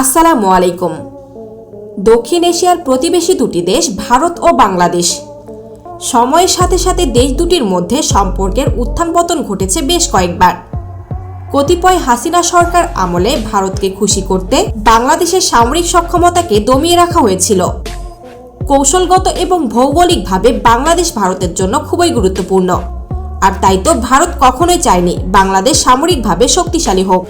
আসসালামু আলাইকুম। দক্ষিণ এশিয়ার প্রতিবেশী দুটি দেশ ভারত ও বাংলাদেশ। সময়ের সাথে সাথে দেশ দুটির মধ্যে সম্পর্কের উত্থান পতন ঘটেছে বেশ কয়েকবার। কতিপয় হাসিনা সরকার আমলে ভারতকে খুশি করতে বাংলাদেশের সামরিক সক্ষমতাকে দমিয়ে রাখা হয়েছিল। কৌশলগত এবং ভৌগোলিকভাবে বাংলাদেশ ভারতের জন্য খুবই গুরুত্বপূর্ণ। আর তাই তো ভারত কখনোই চায়নি বাংলাদেশ সামরিকভাবে শক্তিশালী হোক।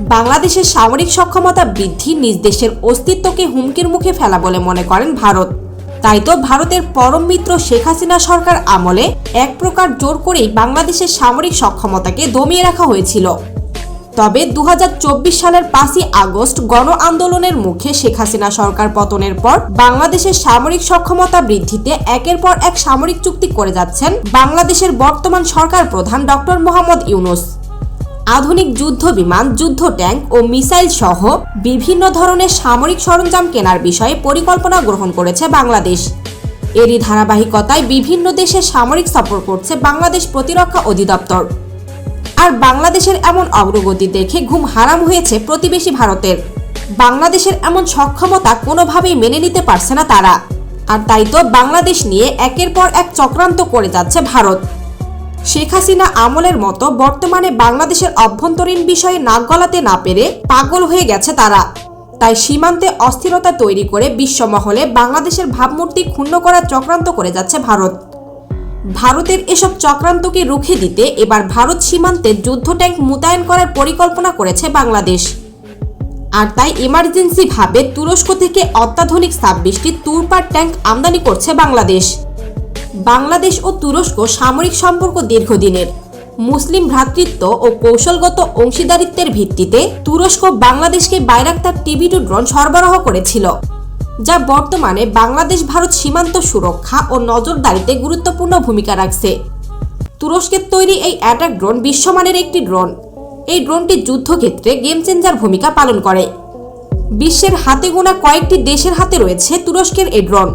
বাংলাদেশের সামরিক সক্ষমতা বৃদ্ধি নিজ দেশের অস্তিত্বকে হুমকির মুখে ফেলা বলে মনে করেন ভারত। তাই তো ভারতের পরম মিত্র শেখ হাসিনা সরকার আমলে এক প্রকার জোর করেই বাংলাদেশের সামরিক সক্ষমতাকে দমিয়ে রাখা হয়েছিল। তবে দু হাজার চব্বিশ সালের পাঁচই আগস্ট গণ আন্দোলনের মুখে শেখ হাসিনা সরকার পতনের পর বাংলাদেশের সামরিক সক্ষমতা বৃদ্ধিতে একের পর এক সামরিক চুক্তি করে যাচ্ছেন বাংলাদেশের বর্তমান সরকার প্রধান ডক্টর মোহাম্মদ ইউনুস। আধুনিক যুদ্ধ, বিমান যুদ্ধ, ট্যাঙ্ক ও মিসাইল সহ বিভিন্ন ধরনের সামরিক সরঞ্জাম কেনার বিষয়ে পরিকল্পনা গ্রহণ করেছে বাংলাদেশ। এরই ধারাবাহিকতায় বিভিন্ন দেশে সামরিক সফর করছে বাংলাদেশ প্রতিরক্ষা অধিদপ্তর। আর বাংলাদেশের এমন অগ্রগতি দেখে ঘুম হারাম হয়েছে প্রতিবেশী ভারতের। বাংলাদেশের এমন সক্ষমতা কোনোভাবেই মেনে নিতে পারছে না তারা। আর তাই তো বাংলাদেশ নিয়ে একের পর এক চক্রান্ত করে যাচ্ছে ভারত। শেখ হাসিনা আমলের মতো বর্তমানে বাংলাদেশের অভ্যন্তরীণ বিষয়ে নাক গলাতে না পেরে পাগল হয়ে গেছে তারা। তাই সীমান্তে অস্থিরতা তৈরি করে বিশ্বমহলে বাংলাদেশের ভাবমূর্তি ক্ষুণ্ণ করার চক্রান্ত করে যাচ্ছে ভারত। ভারতের এসব চক্রান্তকে রুখে দিতে এবার ভারত সীমান্তে যুদ্ধ ট্যাঙ্ক মোতায়েন করার পরিকল্পনা করেছে বাংলাদেশ। আর তাই ইমার্জেন্সি ভাবে তুরস্ক থেকে অত্যাধুনিক ছাব্বিশটি তুরপার ট্যাঙ্ক আমদানি করছে বাংলাদেশ। বাংলাদেশ ও তুরস্ক সামরিক সম্পর্ক দীর্ঘদিনের। মুসলিম ভ্রাতৃত্ব ও কৌশলগত অংশীদারিত্বের ভিত্তিতে তুরস্ক বাংলাদেশকে বাইরাক্তার টিভি টু ড্রোন সরবরাহ করেছিল, যা বর্তমানে বাংলাদেশ ভারত সীমান্ত সুরক্ষা ও নজরদারিতে গুরুত্বপূর্ণ ভূমিকা রাখছে। তুরস্কের তৈরি এই অ্যাটাক ড্রোন বিশ্বমানের একটি ড্রোন। এই ড্রোনটি যুদ্ধক্ষেত্রে গেম চেঞ্জার ভূমিকা পালন করে। বিশ্বের হাতে গোনা কয়েকটি দেশের হাতে রয়েছে তুরস্কের এই ড্রোন।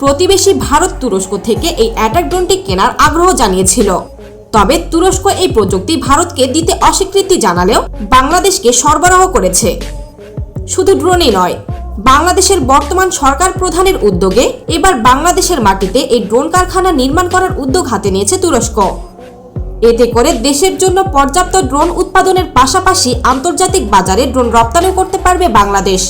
প্রতিবেশী ভারত তুরস্ক থেকে এই অ্যাটাক ড্রোনটি কেনার আগ্রহ জানিয়েছিল। তবে তুরস্ক এই প্রযুক্তি ভারতকে দিতে অস্বীকৃতি জানালেও বাংলাদেশকে সরবরাহ করেছে। শুধু ড্রোনই নয়, বাংলাদেশের বর্তমান সরকার প্রধানের উদ্যোগে এবার বাংলাদেশের মাটিতে এই ড্রোন কারখানা নির্মাণ করার উদ্যোগ হাতে নিয়েছে তুরস্ক। এতে করে দেশের জন্য পর্যাপ্ত ড্রোন উৎপাদনের পাশাপাশি আন্তর্জাতিক বাজারে ড্রোন রপ্তানি করতে পারবে বাংলাদেশ।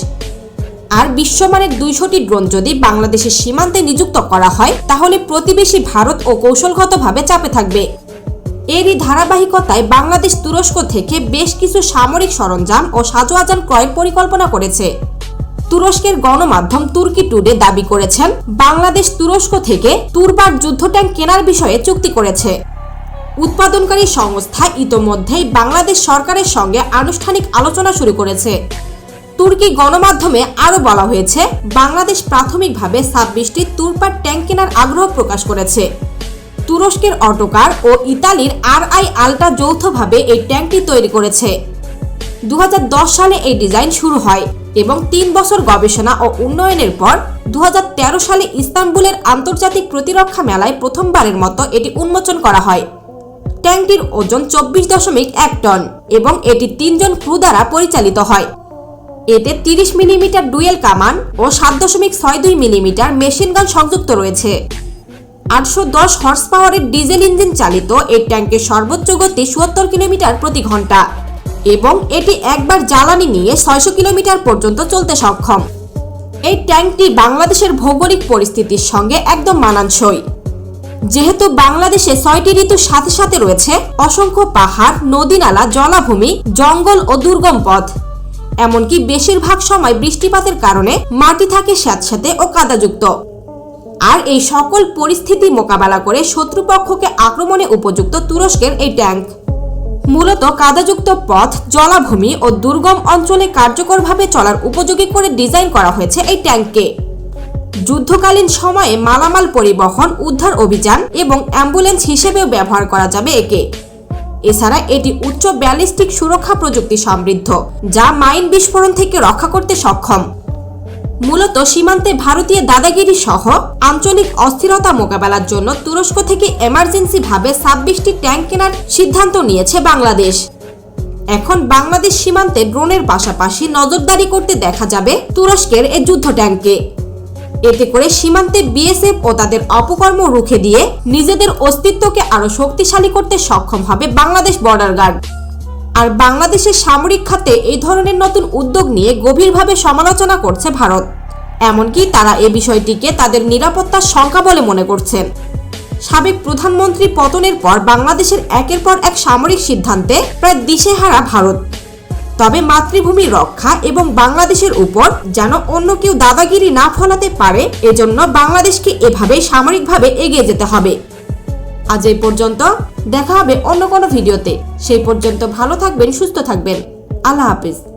আর বিশ্বমানের দুইশোটি ড্রোন যদি বাংলাদেশের সীমান্তে নিযুক্ত করা হয়, তাহলে প্রতিবেশী ভারত ও কৌশলগতভাবে চাপে থাকবে। এরই ধারাবাহিকতায় বাংলাদেশ তুরস্ক থেকে বেশ কিছু সামরিক সরঞ্জাম ও সাজোয়াজান ক্রয়ের পরিকল্পনা করেছে। তুরস্কের গণমাধ্যম তুর্কি টুডে দাবি করেছেন, বাংলাদেশ তুরস্ক থেকে তুরবার যুদ্ধ ট্যাঙ্ক কেনার বিষয়ে চুক্তি করেছে। উৎপাদনকারী সংস্থা ইতোমধ্যেই বাংলাদেশ সরকারের সঙ্গে আনুষ্ঠানিক আলোচনা শুরু করেছে। তুর্কি গণমাধ্যমে আরও বলা হয়েছে, বাংলাদেশ প্রাথমিকভাবে ছাব্বিশটি তুরপার ট্যাঙ্ক কেনার আগ্রহ প্রকাশ করেছে। তুরস্কের অটোকার ও ইতালির আর আই আলটা যৌথভাবে এই ট্যাঙ্কটি তৈরি করেছে। দু হাজার দশ সালে এই ডিজাইন শুরু হয় এবং তিন বছর গবেষণা ও উন্নয়নের পর দু হাজার তেরো সালে ইস্তাম্বুলের আন্তর্জাতিক প্রতিরক্ষা মেলায় প্রথমবারের মতো এটি উন্মোচন করা হয়। ট্যাঙ্কটির ওজন চব্বিশ দশমিক এক টন এবং এটি তিনজন ক্রু দ্বারা পরিচালিত হয়। এতে তিরিশ মিলিমিটার ডুয়েল কামান ও সাত দশমিক ছয় দুই মিলিমিটার মেশিন গান সংযুক্ত রয়েছে। আটশো দশ হর্স পাওয়ারের ডিজেল ইঞ্জিন চালিত এই ট্যাঙ্কের সর্বোচ্চ গতি চুয়াত্তর কিলোমিটার প্রতি ঘণ্টা এবং এটি একবার জ্বালানি নিয়ে ছয়শো কিলোমিটার পর্যন্ত চলতে সক্ষম। এই ট্যাঙ্কটি বাংলাদেশের ভৌগোলিক পরিস্থিতির সঙ্গে একদম মানানসই। যেহেতু বাংলাদেশে ছয়টি ঋতুর সাথে সাথে রয়েছে অসংখ্য পাহাড় নদীনালা জলাভূমি, জঙ্গল ও দুর্গম পথ। এমনকি বেশিরভাগ সময় বৃষ্টিপাতের কারণে মাটি থাকে স্যাঁতস্যাঁতে ও কাদাযুক্ত। আর এই সকল পরিস্থিতি মোকাবেলা করে শত্রুপক্ষকে আক্রমণে উপযুক্ত তুরস্কের এই ট্যাঙ্ক। মূলত কাদাযুক্ত পথ, জলাভূমি ও দুর্গম অঞ্চলে কার্যকরভাবে চলার উপযোগী করে ডিজাইন করা হয়েছে এই ট্যাঙ্ককে। যুদ্ধকালীন সময়ে মালামাল পরিবহন, উদ্ধার অভিযান এবং অ্যাম্বুলেন্স হিসেবেও ব্যবহার করা যাবে একে। এছাড়া এটি উচ্চ ব্যালিস্টিক সুরক্ষা প্রযুক্তি সমৃদ্ধ, যা মাইন বিস্ফোরণ থেকে রক্ষা করতে সক্ষম। মূলত সীমান্তে ভারতীয় দাদাগিরি সহ আঞ্চলিক অস্থিরতা মোকাবেলার জন্য তুরস্ক থেকে এমার্জেন্সি ভাবে ছাব্বিশটি ট্যাঙ্ক কেনার সিদ্ধান্ত নিয়েছে বাংলাদেশ। এখন বাংলাদেশ সীমান্তে ড্রোনের পাশাপাশি নজরদারি করতে দেখা যাবে তুরস্কের এই যুদ্ধ ট্যাঙ্কে। এতে করে সীমান্তে বিএসএফ ও তাদের অপকর্ম রুখে দিয়ে নিজেদের অস্তিত্বকে আরও শক্তিশালী করতে সক্ষম হবে বাংলাদেশ বর্ডার গার্ড। আর বাংলাদেশের সামরিক খাতে এই ধরনের নতুন উদ্যোগ নিয়ে গভীরভাবে সমালোচনা করছে ভারত। এমনকি তারা এ বিষয়টিকে তাদের নিরাপত্তার শঙ্কা বলে মনে করছেন। সাবেক প্রধানমন্ত্রী পতনের পর বাংলাদেশের একের পর এক সামরিক সিদ্ধান্তে প্রায় দিশেহারা ভারত। তবে মাতৃভূমি রক্ষা এবং বাংলাদেশের উপর যেন অন্য কেউ দাদাগিরি না ফলাতে পারে, এজন্য বাংলাদেশকে এভাবে সামরিকভাবে এগিয়ে যেতে হবে। আজ এই পর্যন্ত, দেখা হবে অন্য কোনো ভিডিওতে। সেই পর্যন্ত ভালো থাকবেন, সুস্থ থাকবেন। আল্লাহ হাফিজ।